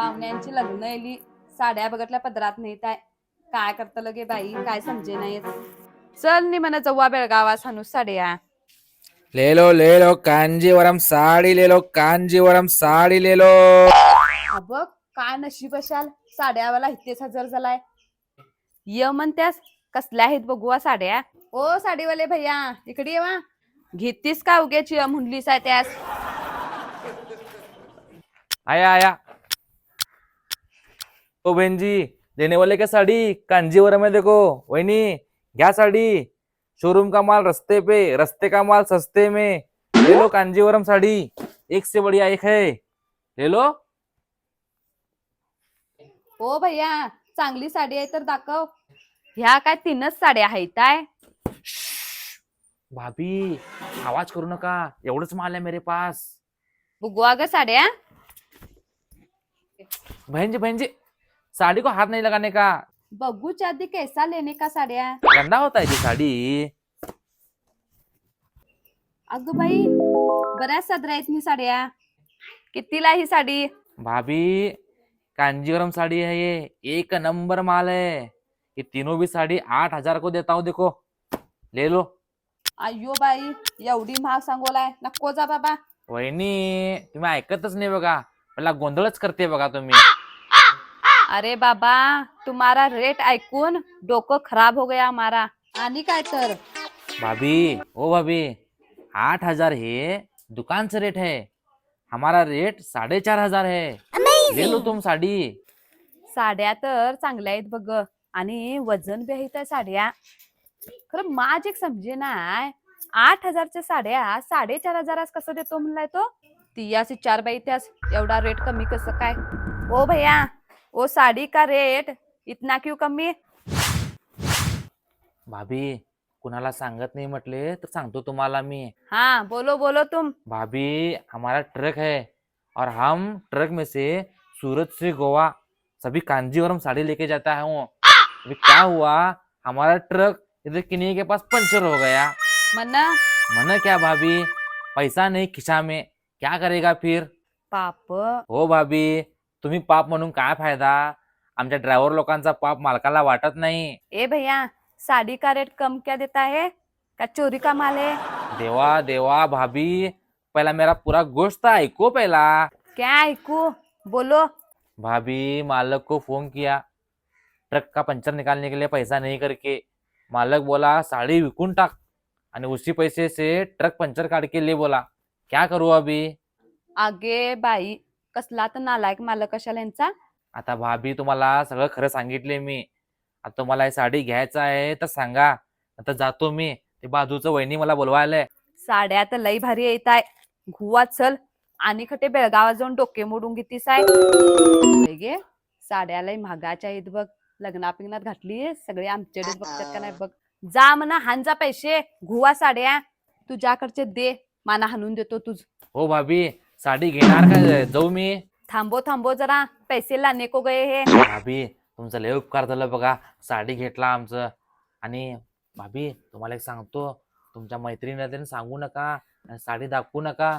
पाहुण्यांची लग्न येली साड्या बघटल्या पदरात नाहीत आहे काय करता लगे बाई? काय समजे नाही चल नि म्हणा जव्वा बेळगावा सानू साड्या. ले लो ले लो कांजीवरम साडी ले लो कांजीवरम साडी ले लो अबघ काय नशीब असाल साड्यावाला इथेच हजर झालाय. य म्हणत्यास कसल्या आहेत बघूया साड्या? ओ साडीवाले भैया इकडे येवा घेतीस का उग्याची य म्हणलीस आहे त्यास? आया आया. ओ बहन जी देने वाले क्या साड़ी? कांजीवरम है देखो। वहीनी क्या साड़ी? शोरूम का माल रस्ते पे रस्ते का माल सस्ते में। ले लो कांजीवरम साड़ी। एक से बढ़िया एक है। ले लो। हो भैया चांगली साडी आहे तर दाखव. ह्या काय तीनच साड्या आहेत काय? भाभी आवाज करू नका. एवढंच माल है मेरे पास. बघूया ग साड्या. बहन जी बहन जी साड़ी को हाथ नहीं लगाने का। बघूच्या आधी कैसा लेने का साड्या गंदा होता है जी साड़ी। अगं बाई बऱ्याच सदरा आहेत मी साड्या कितीला ही साडी? भाभी कांजीवरम साड़ी है ये। एक नंबर माल है। ये तीनों भी साड़ी आठ हजार को देता हूँ देखो। ले लो। अय्यो बाई एवढी महाग सांगोलाय। नको जा बाबा। वहिनी तुम्ही ऐकतच नाही बघा. मला गोंधळच करते बघा तुम्ही. अरे बाबा तुम्हारा रेट ऐकून डोकं खराब हो गया हमारा. आणि काय तर? भाभी ओ भाभी आठ हजार है दुकान से रेट है हमारा रेट साढ़े चार हजार है ले लो तुम साड़ी. साड्या तर चांगल्या आहेत बघ आणि वजन बी आहेत त्या साड्या. खरं माझ एक समजे नाय आठ हजारच्या साड्या साडेचार हजारास कसं देतो म्हणलाय तो? ती अशी चार बाई त्यास एवढा रेट कमी कसं काय? ओ भैया ओ साडी का रेट इतना क्यों कमी भाभी कुणाला सांगत नाही म्हटले तर सांगतो तुम्हाला मी. हाँ बोलो बोलो तुम. भाभी हमारा ट्रक है और हम ट्रक में से सूरत से गोवा सभी कांजीवरम साड़ी लेके जाता है। वो अभी क्या हुआ? हमारा ट्रक इधर किन्हीं के पास पंचर हो गया। म्हणा मन क्या भाभी? पैसा नहीं खिसा में। क्या करेगा फिर? पाप। हो भाभी तुम्ही पाप म्हणून काय फायदा? आमच्या ड्रायव्हर लोकांचा पाप मालकाला वाटत नाही. ए भैया साड़ी का रेट कम क्या देता है? क्या चोरी का माल है? देवा देवा भाभी पहला मेरा पूरा गोश्त ऐको पहला. क्या ऐकू? बोलो. भाभी मालक को फोन किया. ट्रक का पंचर निकालने के लिए पैसा नहीं करके. मालक बोला साड़ी विकून टाक. आणि उसी पैसे से ट्रक पंचर काढ के ले बोला. क्या करू अभी? आगे बाई कसला तर नालायक मालक कशाला यांचा. आता भाभी तुम्हाला सगळं खरं सांगितले मी. आता तुम्हाला ही साडी घ्यायचं आहे तर सांगा. आता जातो मी. ते बाजूचं वहिनी मला बोलवायलंय. साड्या तर लई भारी येत आहे. घुवा चल. आणि खटे बेळगावात जाऊन डोके मोडून घेतीस आहे. गे. साड्या लई महागाच्या आहेत बघ. लग्ना पिंगणात घातली सगळे आमच्याकडे बघतात का नाही बघ. जा म्हणा हानजा पैसे. घुवा साड्या. तुझ्याकडचे दे. माना हाणून देतो तुझ. हो भाभी. साडी घेणार का जाऊ मी. थांबो थांबो जरा. पैसे लाने को गए हे. भाभी तुमचं लय उपकार झालं बघा. साडी घेतला आमचं. आणि भाभी तुम्हाला एक सांगतो. तुमच्या मैत्रिणीला त्यांनी सांगू नका आणि साडी दाखवू नका.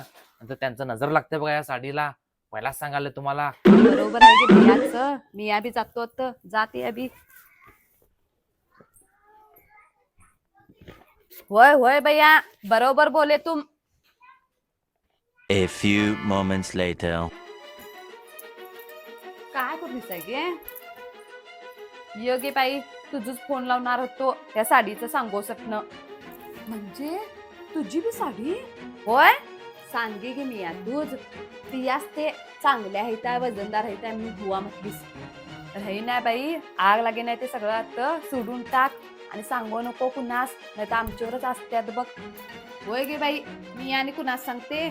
नंतर त्यांचं नजर लागते बघा या साडीला. पहिलाच सांगायला तुम्हाला. बरोबर आहे की मी या बी जातो. जाते या बी. होय होय भैया. बरोबर बोले तुम. A few moments later. काय आहे गे? ये गे बाई तुझच फोन लावणार होतो या साडीचं सांगो सपन म्हणजे? तुझी बी साडी? होय? सांगे गे मी या तुझ. ती ते चांगल्या आहेत त्या वजनदार आहेत त्या मी बुवा म्हटलीस. हे नाही बाई आग लागे नाही ते सगळं आता. सोडून टाक आणि सांगू नको कुणास नाही तर आमच्यावरच असत्यात बघ. होय गे बाई मी आणि कुणास सांगते?